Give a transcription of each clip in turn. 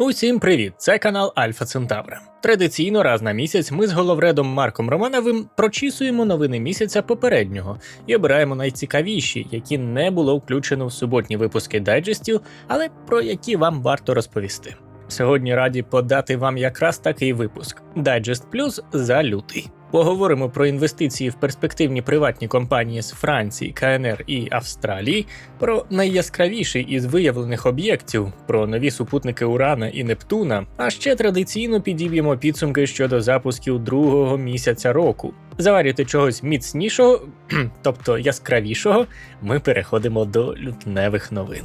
Усім привіт! Це канал Альфа Центавра. Традиційно раз на місяць ми з головредом Марком Романовим прочісуємо новини місяця попереднього і обираємо найцікавіші, які не було включено в суботні випуски дайджестів, але про які вам варто розповісти. Сьогодні раді подати вам якраз такий випуск Дайджест Плюс за лютий. Поговоримо про інвестиції в перспективні приватні компанії з Франції, КНР і Австралії, про найяскравіший із виявлених об'єктів, про нові супутники Урана і Нептуна. А ще традиційно підіб'ємо підсумки щодо запусків другого місяця року. Заварюйте чогось міцнішого, тобто яскравішого. Ми переходимо до лютневих новин.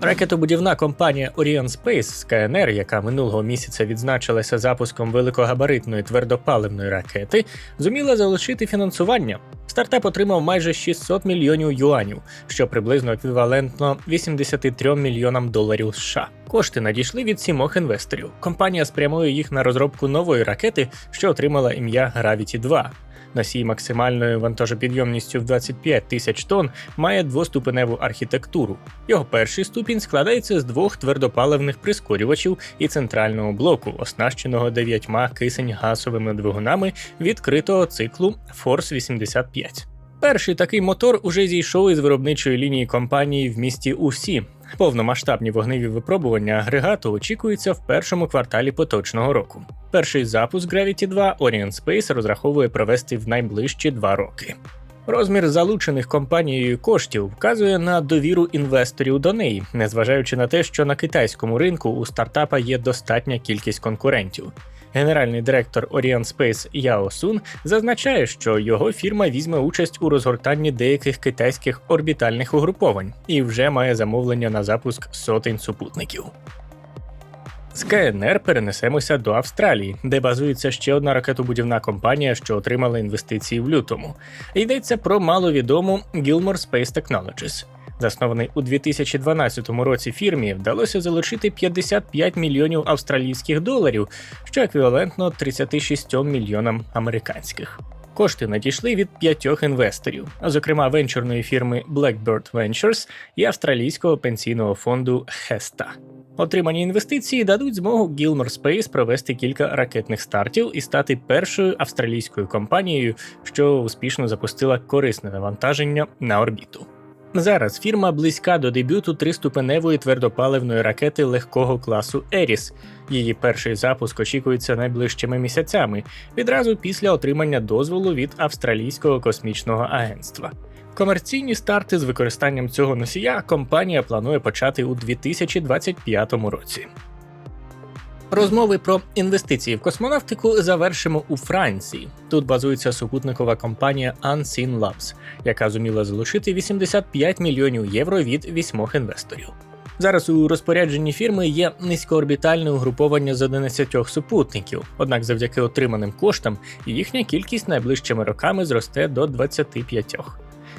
Ракетобудівна компанія Orion Space з КНР, яка минулого місяця відзначилася запуском великогабаритної твердопаливної ракети, зуміла залишити фінансування. Стартап отримав майже 600 мільйонів юанів, що приблизно еквівалентно 83 мільйонам доларів США. Кошти надійшли від сімох інвесторів. Компанія спрямує їх на розробку нової ракети, що отримала ім'я Gravity 2. Носій максимальною вантажопідйомністю в 25 тисяч тонн має двоступеневу архітектуру. Його перший ступінь складається з двох твердопаливних прискорювачів і центрального блоку, оснащеного дев'ятьма кисень-газовими двигунами відкритого циклу Force 85. Перший такий мотор уже зійшов із виробничої лінії компанії в місті Усі. Повномасштабні вогневі випробування агрегату очікуються в першому кварталі поточного року. Перший запуск Gravity 2 Orient Space розраховує провести в найближчі два роки. Розмір залучених компанією коштів вказує на довіру інвесторів до неї, незважаючи на те, що на китайському ринку у стартапа є достатня кількість конкурентів. Генеральний директор Orion Space Яо Сун зазначає, що його фірма візьме участь у розгортанні деяких китайських орбітальних угруповань і вже має замовлення на запуск сотень супутників. З КНР перенесемося до Австралії, де базується ще одна ракетобудівна компанія, що отримала інвестиції в лютому. Йдеться про маловідому Gilmore Space Technologies. Заснований у 2012 році фірмі вдалося залучити 55 мільйонів австралійських доларів, що еквівалентно 36 мільйонам американських. Кошти надійшли від п'ятьох інвесторів, зокрема венчурної фірми Blackbird Ventures і австралійського пенсійного фонду Hesta. Отримані інвестиції дадуть змогу Gilmore Space провести кілька ракетних стартів і стати першою австралійською компанією, що успішно запустила корисне навантаження на орбіту. Зараз фірма близька до дебюту триступеневої твердопаливної ракети легкого класу Еріс. Її перший запуск очікується найближчими місяцями, відразу після отримання дозволу від Австралійського космічного агентства. Комерційні старти з використанням цього носія компанія планує почати у 2025 році. Розмови про інвестиції в космонавтику завершимо у Франції. Тут базується супутникова компанія Unseen Labs, яка зуміла залучити 85 мільйонів євро від вісьмох інвесторів. Зараз у розпорядженні фірми є низькоорбітальне угруповання з 11 супутників, однак завдяки отриманим коштам їхня кількість найближчими роками зросте до 25.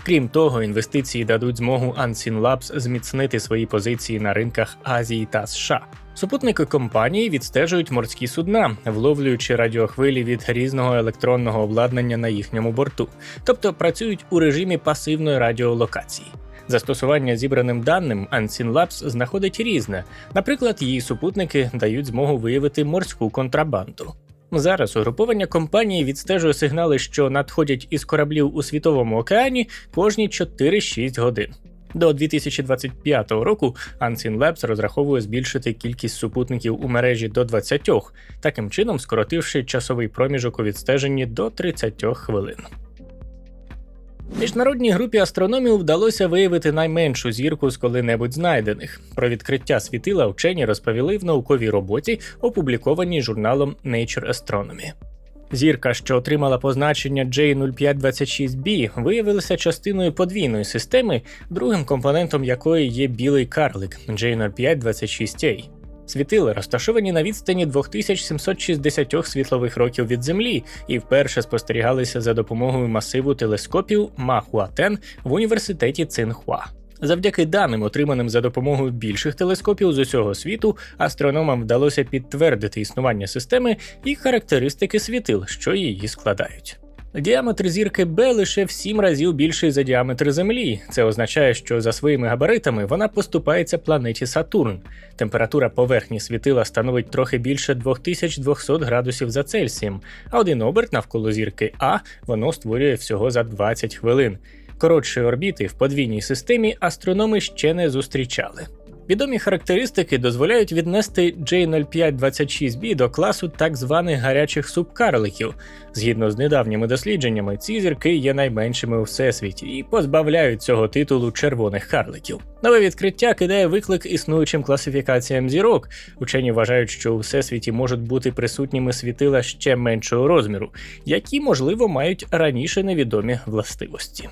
Крім того, інвестиції дадуть змогу Unseen Labs зміцнити свої позиції на ринках Азії та США. Супутники компанії відстежують морські судна, вловлюючи радіохвилі від різного електронного обладнання на їхньому борту, тобто працюють у режимі пасивної радіолокації. Застосування зібраним даним Unseen Labs знаходить різне. Наприклад, її супутники дають змогу виявити морську контрабанду. Зараз угруповання компанії відстежує сигнали, що надходять із кораблів у світовому океані кожні 4-6 годин. До 2025 року Unseen Labs розраховує збільшити кількість супутників у мережі до 20, таким чином скоротивши часовий проміжок у відстеженні до 30 хвилин. Міжнародній групі астрономів вдалося виявити найменшу зірку з коли-небудь знайдених. Про відкриття світила вчені розповіли в науковій роботі, опублікованій журналом Nature Astronomy. Зірка, що отримала позначення J0526b, виявилася частиною подвійної системи, другим компонентом якої є білий карлик J0526a. Світила розташовані на відстані 2760 світлових років від Землі і вперше спостерігалися за допомогою масиву телескопів Махуатен в університеті Цинхуа. Завдяки даним, отриманим за допомогою більших телескопів з усього світу, астрономам вдалося підтвердити існування системи і характеристики світил, що її складають. Діаметр зірки Б лише в 7 разів більший за діаметр Землі. Це означає, що за своїми габаритами вона поступається планеті Сатурн. Температура поверхні світила становить трохи більше 2200 градусів за Цельсієм, а один оберт навколо зірки А воно створює всього за 20 хвилин. Коротшої орбіти в подвійній системі астрономи ще не зустрічали. Відомі характеристики дозволяють віднести J0526b до класу так званих гарячих субкарликів. Згідно з недавніми дослідженнями, ці зірки є найменшими у всесвіті і позбавляють цього титулу червоних карликів. Нове відкриття кидає виклик існуючим класифікаціям зірок. Учені вважають, що у всесвіті можуть бути присутніми світила ще меншого розміру, які, можливо, мають раніше невідомі властивості.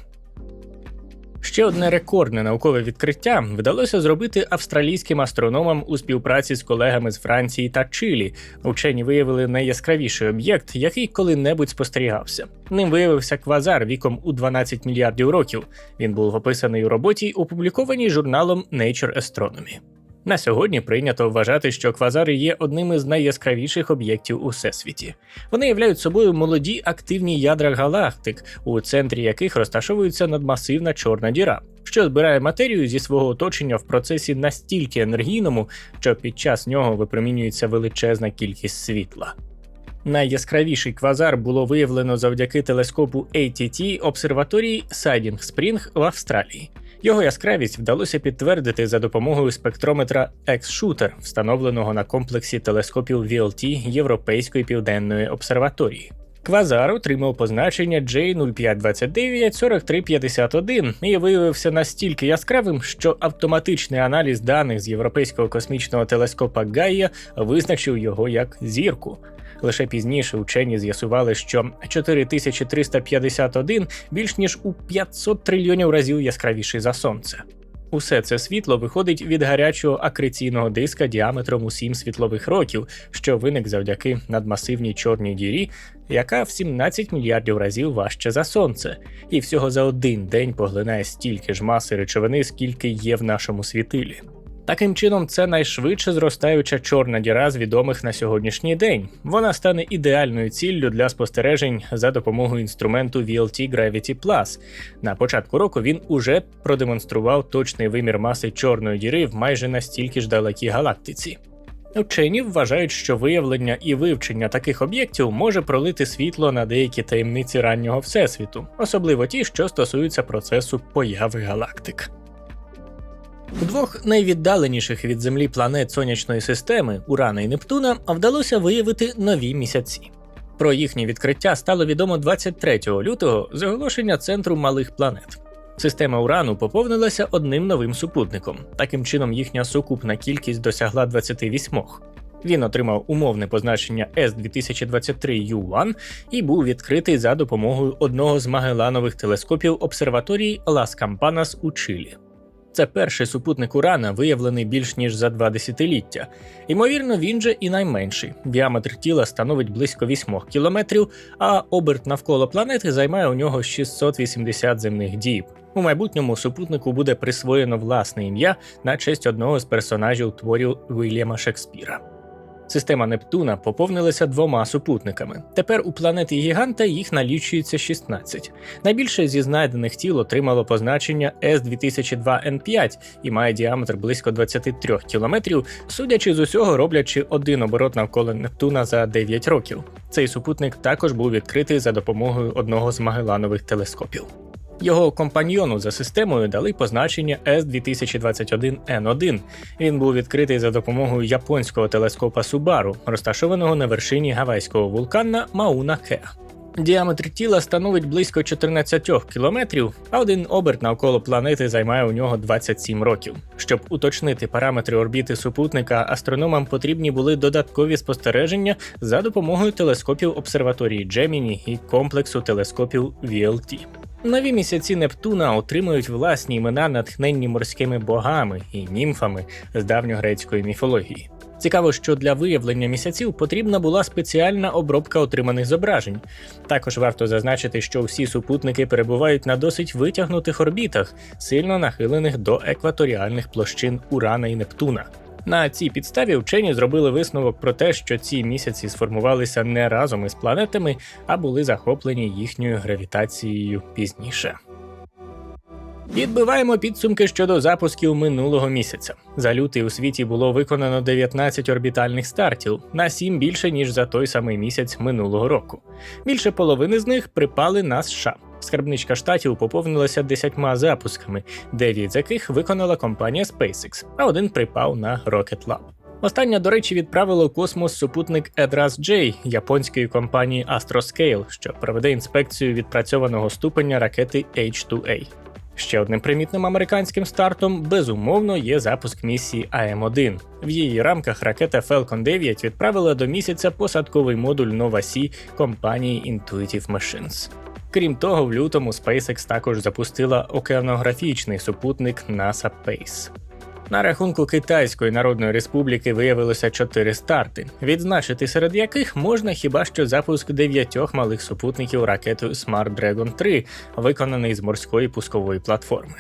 Ще одне рекордне наукове відкриття вдалося зробити австралійським астрономам у співпраці з колегами з Франції та Чилі. Учені виявили найяскравіший об'єкт, який коли-небудь спостерігався. Ним виявився квазар віком у 12 мільярдів років. Він був описаний у роботі, опублікованій журналом Nature Astronomy. На сьогодні прийнято вважати, що квазари є одним із найяскравіших об'єктів у всесвіті. Вони являють собою молоді активні ядра галактик, у центрі яких розташовується надмасивна чорна діра, що збирає матерію зі свого оточення в процесі настільки енергійному, що під час нього випромінюється величезна кількість світла. Найяскравіший квазар було виявлено завдяки телескопу ATT обсерваторії Сайдінг Спрінг в Австралії. Його яскравість вдалося підтвердити за допомогою спектрометра X-Shooter, встановленого на комплексі телескопів VLT Європейської південної обсерваторії. Квазар отримав позначення J05294351 і виявився настільки яскравим, що автоматичний аналіз даних з європейського космічного телескопа Гайя визначив його як зірку. Лише пізніше учені з'ясували, що 4351 більш ніж у 500 трильйонів разів яскравіший за сонце. Усе це світло виходить від гарячого акреційного диска діаметром у 7 світлових років, що виник завдяки надмасивній чорній дірі, яка в 17 мільярдів разів важче за сонце, і всього за один день поглинає стільки ж маси речовини, скільки є в нашому світилі. Таким чином, це найшвидше зростаюча чорна діра з відомих на сьогоднішній день. Вона стане ідеальною ціллю для спостережень за допомогою інструменту VLT Gravity Plus. На початку року він уже продемонстрував точний вимір маси чорної діри в майже настільки ж далекій галактиці. Вчені вважають, що виявлення і вивчення таких об'єктів може пролити світло на деякі таємниці раннього всесвіту, особливо ті, що стосуються процесу появи галактик. У двох найвіддаленіших від Землі планет сонячної системи Урана і Нептуна вдалося виявити нові місяці. Про їхнє відкриття стало відомо 23 лютого з оголошення центру малих планет. Система Урану поповнилася одним новим супутником. Таким чином, їхня сукупна кількість досягла 28. Він отримав умовне позначення S2023U1 і був відкритий за допомогою одного з Магелланових телескопів обсерваторії Лас Кампанас у Чилі. Це перший супутник Урана, виявлений більш ніж за два десятиліття. Ймовірно, він же і найменший. Діаметр тіла становить близько 8 кілометрів, а оберт навколо планети займає у нього 680 земних діб. У майбутньому супутнику буде присвоєно власне ім'я на честь одного з персонажів творів Вільяма Шекспіра. Система Нептуна поповнилася двома супутниками. Тепер у планети Гіганта їх налічується 16. Найбільше зі знайдених тіл отримало позначення S2002N5 і має діаметр близько 23 кілометрів, судячи з усього, роблячи один оборот навколо Нептуна за 9 років. Цей супутник також був відкритий за допомогою одного з Магелланових телескопів. Його компаньйону за системою дали позначення S2021N1. Він був відкритий за допомогою японського телескопа Субару, розташованого на вершині гавайського вулкана Мауна Кеа. Діаметр тіла становить близько 14 кілометрів, а один оберт навколо планети займає у нього 27 років. Щоб уточнити параметри орбіти супутника, астрономам потрібні були додаткові спостереження за допомогою телескопів обсерваторії Джеміні і комплексу телескопів VLT. Нові місяці Нептуна отримують власні імена, натхненні морськими богами і німфами з давньогрецької міфології. Цікаво, що для виявлення місяців потрібна була спеціальна обробка отриманих зображень. Також варто зазначити, що всі супутники перебувають на досить витягнутих орбітах, сильно нахилених до екваторіальних площин Урана і Нептуна. На цій підставі вчені зробили висновок про те, що ці місяці сформувалися не разом із планетами, а були захоплені їхньою гравітацією пізніше. Підбиваємо підсумки щодо запусків минулого місяця. За лютий у світі було виконано 19 орбітальних стартів на 7 більше ніж за той самий місяць минулого року. Більше половини з них припали на США. Скарбничка штатів поповнилася 10 запусками, 9 з яких виконала компанія SpaceX, а один припав на Rocket Lab. Остання, до речі, відправила у космос супутник EDRAS-J японської компанії Astroscale, що проведе інспекцію відпрацьованого ступеня ракети H2A. Ще одним примітним американським стартом безумовно є запуск місії АМ-1. В її рамках ракета Falcon 9 відправила до місяця посадковий модуль Nova Sea компанії Intuitive Machines. Крім того, в лютому SpaceX також запустила океанографічний супутник NASA PACE. На рахунку Китайської Народної Республіки виявилося чотири старти, відзначити серед яких можна хіба що запуск дев'ятьох малих супутників ракетою Smart Dragon 3, виконаний з морської пускової платформи.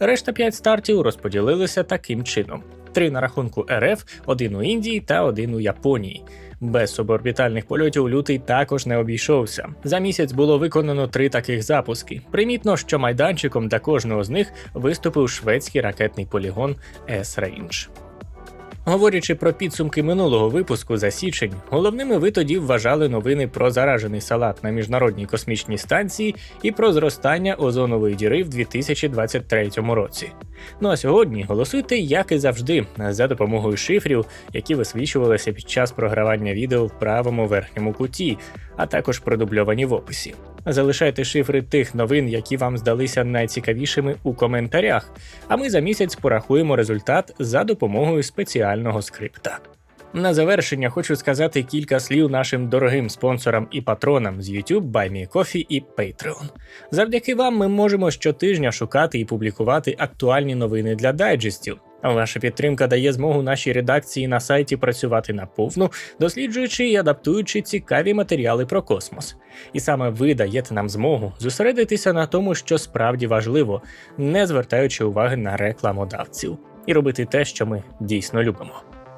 Решта п'ять стартів розподілилися таким чином: три на рахунку РФ, один у Індії та один у Японії. Без суборбітальних польотів лютий також не обійшовся. За місяць було виконано три таких запуски. Примітно, що майданчиком для кожного з них виступив шведський ракетний полігон S-Range. Говорячи про підсумки минулого випуску за січень, головними ви тоді вважали новини про заражений салат на міжнародній космічній станції і про зростання озонової діри в 2023 році. Ну а сьогодні голосуйте, як і завжди, за допомогою шифрів, які висвічувалися під час програвання відео в правому верхньому куті, а також продубльовані в описі. Залишайте шифри тих новин, які вам здалися найцікавішими у коментарях, а ми за місяць порахуємо результат за допомогою спеціального скрипта. На завершення хочу сказати кілька слів нашим дорогим спонсорам і патронам з YouTube, BuyMeCoffee і Patreon. Завдяки вам ми можемо щотижня шукати і публікувати актуальні новини для дайджестів. Ваша підтримка дає змогу нашій редакції на сайті працювати наповну, досліджуючи і адаптуючи цікаві матеріали про космос. І саме ви даєте нам змогу зосередитися на тому, що справді важливо, не звертаючи уваги на рекламодавців, і робити те, що ми дійсно любимо.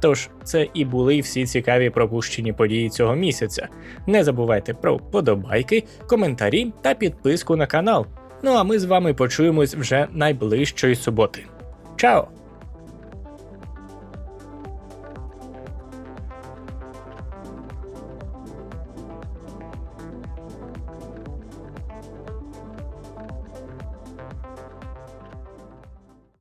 Тож це і були всі цікаві пропущені події цього місяця. Не забувайте про подобайки, коментарі та підписку на канал. Ну а ми з вами почуємось вже найближчої суботи. Чао!